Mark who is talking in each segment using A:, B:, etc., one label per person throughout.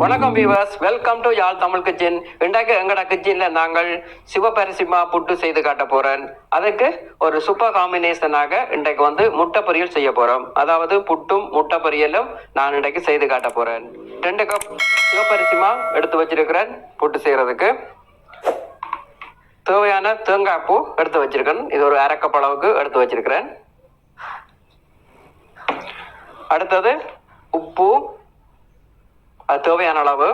A: வணக்கம் viewers welcome to Yarl Tamil kitchen. இன்றைக்கு எங்கட கிச்சன்ல நாங்கள் சிவபரிசிமா புட்டு செய்து காட்ட போறேன். அதுக்கு ஒரு சூப்பர் காம்பினேஷனாக இன்றைக்கு வந்து முட்டை பொரியல் செய்ய போறோம். அதாவது புட்டும் முட்டை பொரியலும் நான் இன்றைக்கு செய்து காட்ட போறேன். ரெண்டு கப் சிவபரிசிமா எடுத்து வச்சிருக்கிறேன் புட்டு செய்யறதுக்கு. தேவையான தேங்காய் பூ எடுத்து வச்சிருக்கேன். இது ஒரு அரைக்கப் அளவுக்கு எடுத்து வச்சிருக்கிறேன். அடுத்தது உப்பு அது தேவையான அளவு.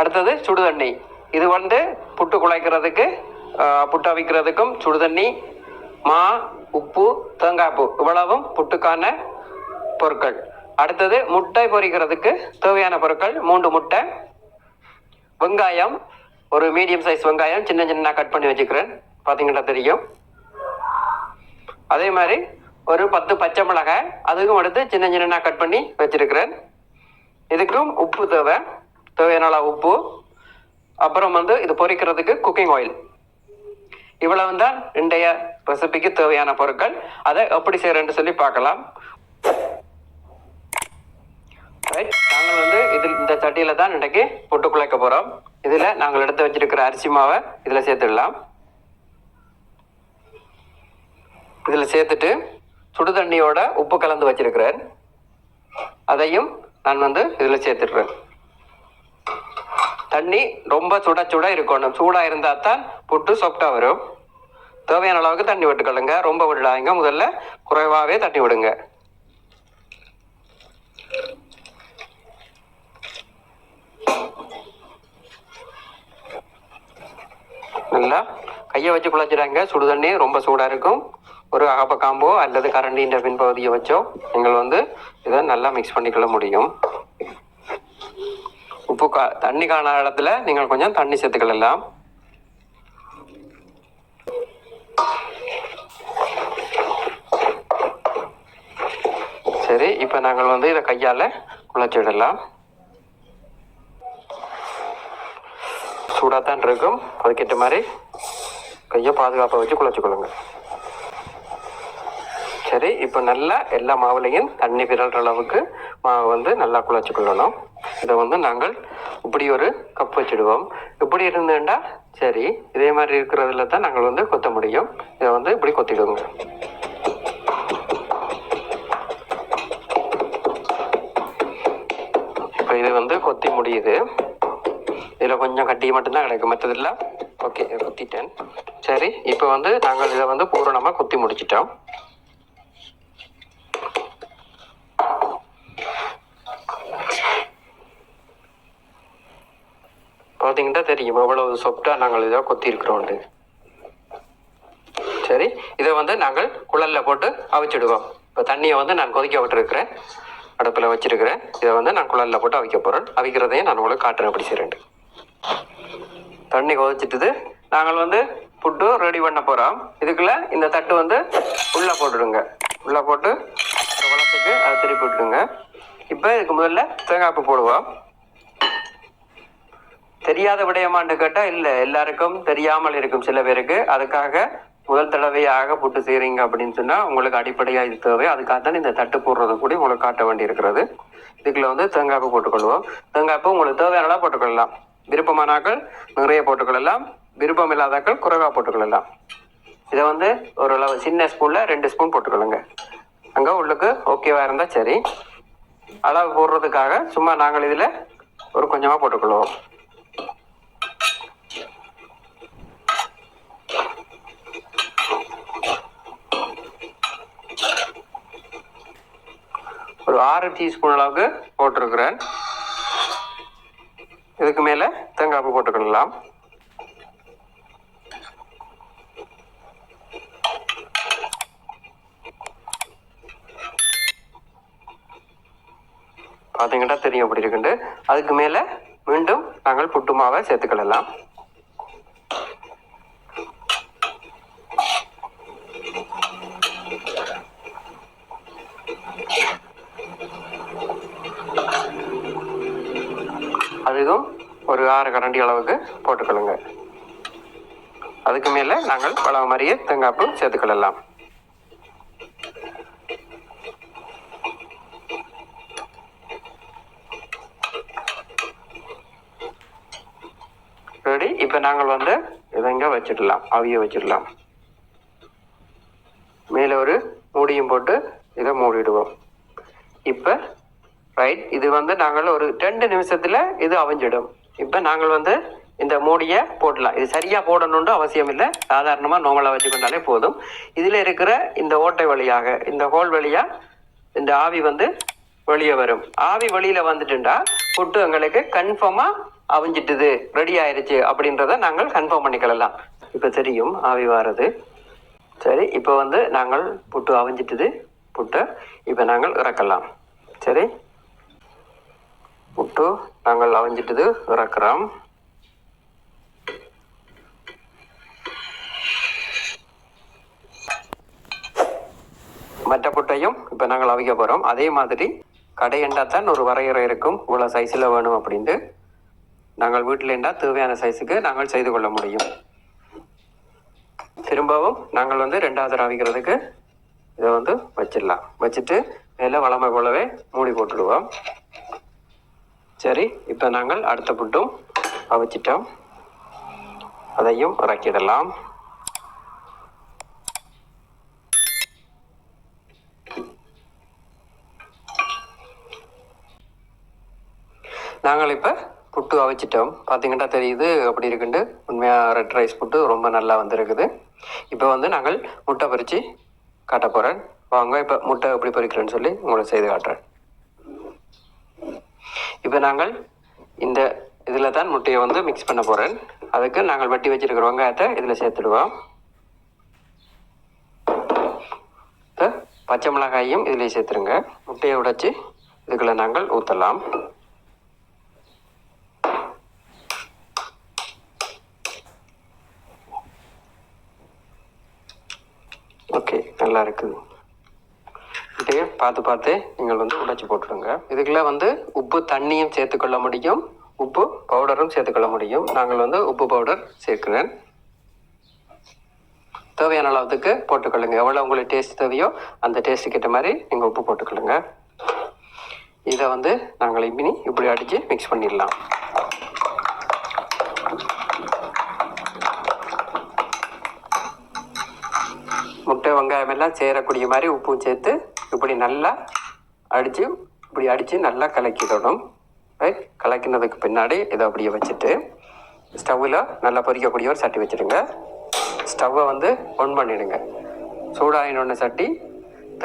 A: அடுத்தது சுடுதண்ணி. இது வந்து புட்டு குழைக்கிறதுக்கு புட்டு அவிக்கிறதுக்கும் சுடுதண்ணி மா உப்பு தேங்காய் பூ இவ்வளவும் புட்டுக்கான பொருட்கள். அடுத்தது முட்டை பொரிக்கிறதுக்கு தேவையான பொருட்கள் மூன்று முட்டை வெங்காயம் ஒரு மீடியம் சைஸ் வெங்காயம் சின்ன சின்ன கட் பண்ணி வச்சுக்கிறேன். பார்த்தீங்கன்னா தெரியும். அதே மாதிரி ஒரு பத்து பச்சை மிளகாய் அதுக்கும் எடுத்து சின்ன சின்ன கட் பண்ணி வச்சிருக்கிறேன். இதுக்கும் உப்பு தேவை. தேவையான உப்பு. அப்புறம் வந்து இது பொரிக்கிறதுக்கு குக்கிங் ஆயில் இவ்வளவு தான் இன்றைய ரெசிபிக்கு தேவையான பொருட்கள். அதை எப்படி செய்யறேன்னு சொல்லி பார்க்கலாம். நாங்கள் வந்து இதில் இந்த சட்டியில தான் இன்றைக்கு பொட்டு குழைக்க போறோம். இதுல நாங்கள் எடுத்து வச்சிருக்கிற அரிசி மாவை இதுல சேர்த்துடலாம். இதில் சேர்த்துட்டு சுடு தண்ணியோட உப்பு கலந்து வச்சிருக்கிறேன். அதையும் நான் வந்து இதில் சேர்த்துடுறேன். தண்ணி ரொம்ப சுட சுட இருக்கணும். சூடா இருந்தா தான் புட்டு சாஃப்டா வரும். தேவையான அளவுக்கு தண்ணி விட்டுக்கொள்ளுங்க. ரொம்ப விடாதீங்க முதல்ல குறைவாகவே தண்ணி விடுங்க. நல்லா கையை வச்சு குழச்சிடாங்க சுடு தண்ணி ரொம்ப சூடாக இருக்கும். ஒரு அகப்ப காம்போ அல்லது கரண்டின்ற பின்பகுதியை வச்சோ நீங்கள் வந்து இதை நல்லா மிக்ஸ் பண்ணிக்கொள்ள முடியும். உப்பு கா தண்ணி காண இடத்துல நீங்கள் கொஞ்சம் தண்ணி சேர்த்துக்கலாம் சரி இப்போ நாங்கள் வந்து இதை கையால் குழச்சி சூடாக தான் இருக்கும். அதுக்கேற்ற மாதிரி கையை பாதுகாப்பாக வச்சு குழச்சிக்கொள்ளுங்க சரி இப்போ நல்லா எல்லா மாவுலையும் தண்ணி விரல்ற அளவுக்கு மாவு வந்து நல்லா குழச்சிக்கொள்ளணும் இதை வந்து நாங்கள் இப்படி ஒரு கப் வச்சிடுவோம். இப்படி இருந்தேன்டா சரி இதே மாதிரி இருக்கிறதுல தான் நாங்கள் வந்து கொத்த முடியும். இதை வந்து இப்படி கொத்திடுவோங்க. இப்போ இது வந்து கொத்தி முடியுது. இதில் கொஞ்சம் கட்டி மட்டும்தான் கிடைக்கும் மற்றதெல்லாம் ஓகே குத்திட்டேன். சரி இப்போ வந்து நாங்கள் இதை வந்து பூரணமாக குத்தி முடிச்சிட்டோம். பார்த்தீங்கன்னா தெரியும் எவ்வளவு சொப்டாக நாங்கள் இதை கொத்தி சரி இதை வந்து நாங்கள் குழலில் போட்டு அவிச்சிடுவோம். இப்போ தண்ணியை வந்து நான் கொதிக்க விட்டுருக்கிறேன். அடுப்பில் வச்சிருக்கிறேன். இதை வந்து நான் குழலில் போட்டு அவிக்க போகிறேன் அவிக்கிறதையும் நான் உங்களுக்கு காட்டுறேன் அப்படி செய்கிறேன் தண்ணி கொதிச்சிட்டுது. நாங்கள் வந்து புட்டு ரெடி பண்ண போகிறோம் இதுக்குள்ள இந்த தட்டு வந்து உள்ளே போட்டுடுங்க. உள்ளே போட்டு குளத்துக்கு அதை திருப்பி விட்டுடுங்க. இப்போ இதுக்கு முதல்ல தேங்காய் பூ போடுவோம். தெரியாத விடயமான்னு கேட்டால் இல்லை எல்லாருக்கும் தெரியாமல் இருக்கும் சில பேருக்கு. அதுக்காக முதல் தடவையாக புட்டு செய்கிறீங்க அப்படின்னு சொன்னால் உங்களுக்கு அடிப்படையாக இது தேவை. அதுக்காக தான் இந்த தட்டு போடுறது கூட உங்களுக்கு காட்ட வேண்டி இருக்கிறது இதுக்குள்ள வந்து தேங்காய் பூ போட்டுக்கொள்வோம். தேங்காய் பூ உங்களுக்கு தேவையானலாம் போட்டுக்கொள்ளலாம். விருப்பமானாக்கள் நிறைய போட்டுக்கொள்ளலாம். விருப்பம் இல்லாதாக்கள் குறைவாக போட்டுக்கொள்ளலாம். இதை வந்து ஒரு சின்ன ஸ்பூனில் ரெண்டு ஸ்பூன் போட்டுக்கொள்ளுங்க. அங்கே உள்ளுக்கு ஓகேவா இருந்தால் சரி. அளவு போடுறதுக்காக சும்மா நாங்கள் இதில் ஒரு கொஞ்சமாக போட்டுக்கொள்வோம். ஒரு ஆறு டீஸ்பூன் அளவுக்கு போட்டிருக்கிறேன். இதுக்கு மேலே தேங்காய் பூ போட்டுக்கலாம் பார்த்தீங்கன்னா தெரியும் அப்படி இருக்குண்டு அதுக்கு மேலே மீண்டும் நாங்கள் புட்டு மாவை சேர்த்துக்கலாம் அதுவும் ஒரு ஆறு கரண்டி அளவுக்கு போட்டுக்கொள்ளுங்க. அதுக்கு மேலே நாங்கள் பழ மாதிரியே தேங்காய்ப்பு சேர்த்துக்கொள்ளலாம் ரெடி. இப்போ நாங்கள் வந்து இதை இங்கே வச்சிடலாம். அவிய வச்சிடலாம். மேலே ஒரு மூடியும் போட்டு இதை மூடிடுவோம். இப்போ ரைட் இது வந்து நாங்கள் ஒரு ரெண்டு நிமிஷத்தில் இது அவிஞ்சிடும். இப்போ நாங்கள் வந்து இந்த மூடியை போடலாம். இது சரியாக போடணுன்ற அவசியம் இல்லை. சாதாரணமாக நார்மலாக வச்சுக்கொண்டாலே போதும். இதில் இருக்கிற இந்த ஓட்டை வழியாக இந்த ஹோல் வழியாக இந்த ஆவி வந்து வெளியே வரும். ஆவி வழியில் வந்துட்டுண்டா புட்டு எங்களுக்கு கன்ஃபார்மாக அவிஞ்சிட்டுது ரெடி ஆயிடுச்சு அப்படின்றத நாங்கள் கன்ஃபார்ம் பண்ணிக்கலாம் இப்போ தெரியும் ஆவி வாரது. சரி இப்போ வந்து நாங்கள் புட்டு அவிஞ்சிட்டுது புட்டை இப்போ நாங்கள் இறக்கலாம். சரி? புட்டு நாங்கள் அவிஞ்சிட்டது இறக்குறோம் மற்ற புட்டையும் இப்போ நாங்கள் அவிக்க போகிறோம் அதே மாதிரி கடையண்டா தான் ஒரு வரையறை இருக்கும். இவ்வளோ சைஸில் வேணும் அப்படின்ட்டு நாங்கள் வீட்டில் இருந்தால் தேவையான சைஸுக்கு நாங்கள் செய்து கொள்ள முடியும். திரும்பவும் நாங்கள் வந்து ரெண்டாவது அவிக்கிறதுக்கு இதை வந்து வச்சிடலாம். வச்சுட்டு மேலே வளமை போலவே மூடி போட்டுடுவோம். சரி இப்போ நாங்கள் அடுத்த புட்டும் அவிச்சிட்டோம். அதையும் இறக்கிடலாம். நாங்கள் இப்போ புட்டு அவிச்சிட்டோம். பார்த்தீங்கன்னா தெரியுது அப்படி இருக்குண்டு உண்மையாக ரெட் ரைஸ் புட்டு ரொம்ப நல்லா வந்திருக்குது. இப்போ வந்து நாங்கள் முட்டை பறித்து காட்ட போகிறேன் வாங்க இப்போ முட்டை எப்படி பறிக்கிறேன்னு சொல்லி உங்களுக்கு செய்து காட்டுறேன். இப்போ நாங்கள் இந்த இதில் தான் முட்டையை வந்து மிக்ஸ் பண்ண போகிறேன் அதுக்கு நாங்கள் வெட்டி வச்சுருக்கிற வெங்காயத்தை இதில் சேர்த்துடுவோம். இப்போ பச்சை மிளகாயும் இதில் சேர்த்துருங்க. முட்டையை உடைச்சி இதுக்குள்ளே நாங்கள் ஊற்றலாம் ஓகே நல்லா இருக்குது இப்படியே பார்த்து பார்த்து நீங்கள் வந்து உடைச்சி போட்டுடுங்க. இதுக்குள்ள வந்து உப்பு தண்ணியும் சேர்த்துக்கொள்ள முடியும். உப்பு பவுடரும் சேர்த்துக்கொள்ள முடியும். நாங்கள் வந்து உப்பு பவுடர் சேர்க்கிறேன். தேவையான அளவுக்கு போட்டுக்கொள்ளுங்க எவ்வளோ உங்களுக்கு டேஸ்ட் தேவையோ அந்த டேஸ்ட்டுக்கு ஏற்ற மாதிரி நீங்கள் உப்பு போட்டுக்கொள்ளுங்க இதை வந்து நாங்கள் இனி இப்படி அடித்து மிக்ஸ் பண்ணிடலாம். முட்டை வெங்காயம் எல்லாம் சேரக்கூடிய மாதிரி உப்பும் சேர்த்து இப்படி நல்லா அடித்து இப்படி அடித்து நல்லா கலக்கிடணும். ரைட் கலக்கினதுக்கு பின்னாடி இதை அப்படியே வச்சுட்டு ஸ்டவ்வில் நல்லா பொரிக்கக்கூடிய ஒரு சட்டி வச்சுடுங்க. ஸ்டவ்வை வந்து ஒன் பண்ணிடுங்க. சூடாயினொன்று சட்டி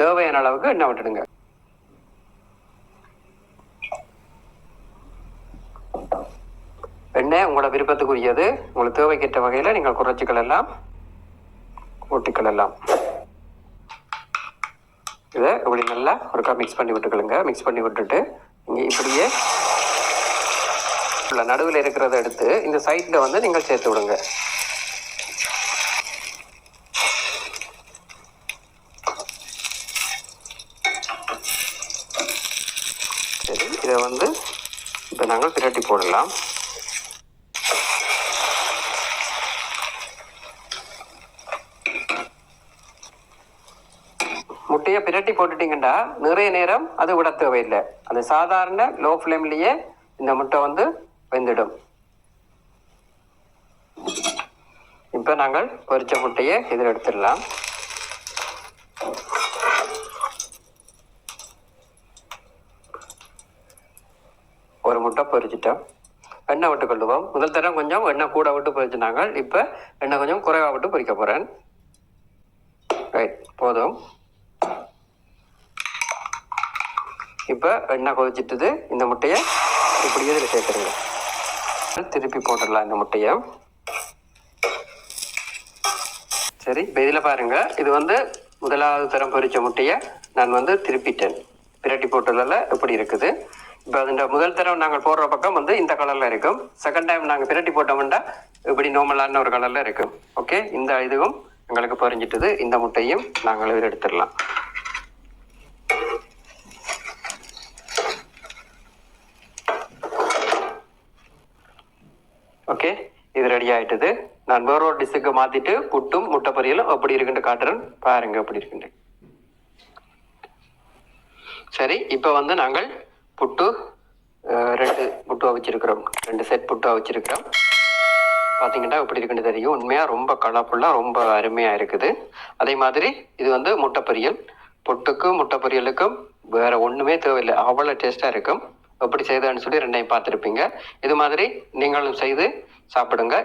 A: தேவையான அளவுக்கு எண்ணெய் விட்டுடுங்க. எண்ணெய் உங்களோட விருப்பத்துக்குரியது. உங்களுக்கு தேவைக்கேற்ற வகையில் நீங்கள் குறைச்சிக்கலாம் ஊட்டிக்கலாம் இதை இப்படி நல்லா ஒருக்கா மிக்ஸ் பண்ணி விட்டுக்கலுங்க மிக்ஸ் பண்ணி விட்டுட்டு இங்கே இப்படியே உள்ள நடுவில் இருக்கிறத எடுத்து இந்த சைட்டில் வந்து நீங்கள் சேர்த்து விடுங்க சரி இதை வந்து இப்போ நாங்கள் பிரட்டி போடலாம் நீங்க பிரட்டி போட்டுட்டீங்கன்னா நிறைய நேரம் அது விட தேவையில்லை. அந்த சாதாரண லோ ஃப்ளேம்லயே இந்த முட்டை வந்து வெந்துடும். இப்போ நாங்கள் பொரிச்ச முட்டையை இதில் எடுத்துடலாம். ஒரு முட்டை பொரிச்சிட்டோம். எண்ணெய் விட்டு கொள்ளுவோம். முதல் தரம் கொஞ்சம் எண்ணெய் கூட விட்டு பொரிச்சினாங்க இப்போ எண்ணெய் கொஞ்சம் குறைவா விட்டு பொரிக்க போகிறேன் ரைட் போதும். இப்போ எண்ணெய் கொதிச்சிட்டது இந்த முட்டையை இப்படி இதில் சேர்த்துருங்க. திருப்பி போட்டுடலாம் இந்த முட்டையை. சரி இப்போ இதில் பாருங்க. இது வந்து முதலாவது தரம் பொரிச்ச முட்டையை நான் வந்து திருப்பிட்டேன். பிரட்டி போட்டதில் இப்படி இருக்குது. இப்போ அதில் முதல் தரம் நாங்கள் போடுற பக்கம் வந்து இந்த கலரில் இருக்கும். செகண்ட் டைம் நாங்கள் பிரட்டி போட்டோம்னா இப்படி நோமலான ஒரு கலரில் இருக்கும். ஓகே இந்த இதுவும் எங்களுக்கு பொறிஞ்சிட்டது. இந்த முட்டையும் நாங்கள் எடுத்துடலாம் ஓகே இது ரெடி ஆயிட்டது. நான் வேற ஒரு டிஷ்ஷுக்கு மாத்திட்டு புட்டும் முட்டை பொரியலும் எப்படி இருக்குன்னு காட்டுறேன். பாருங்க எப்படி இருக்குன்னு சரி இப்போ வந்து நாங்கள் புட்டு ரெண்டு புட்டு வச்சிருக்கிறோம். ரெண்டு செட் புட்டு வச்சிருக்கிறோம். பார்த்தீங்கன்னா எப்படி இருக்குன்னு தெரியும். உண்மையாக ரொம்ப கலர்ஃபுல்லாக ரொம்ப அருமையாக இருக்குது. அதே மாதிரி இது வந்து முட்டை பொரியல் புட்டுக்கும் முட்டை பொரியலுக்கும் வேற ஒன்றுமே தேவையில்லை. அவ்வளோ டேஸ்ட்டாக இருக்கும். எப்படி செய்தான்னு சொல்லி ரெண்டையும் பார்த்துருப்பீங்க. இது மாதிரி நீங்களும் செய்து சாப்பிடுங்க.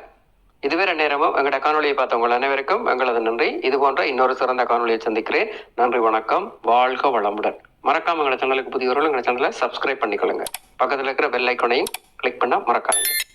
A: இதுவரை நேரமும் எங்களோட காணொலியை பார்த்தவங்கள் அனைவருக்கும் எங்களது நன்றி. இது போன்ற இன்னொரு சிறந்த காணொலியை சந்திக்கிறேன். நன்றி வணக்கம். வாழ்க வளமுடன். மறக்காம எங்களோட சேனலுக்கு புதியவர்கள் எங்களோட சேனலை சப்ஸ்கிரைப் பண்ணிக்கொள்ளுங்க. பக்கத்தில் இருக்கிற பெல் ஐக்கனையும் கிளிக் பண்ண மறக்காதீங்க.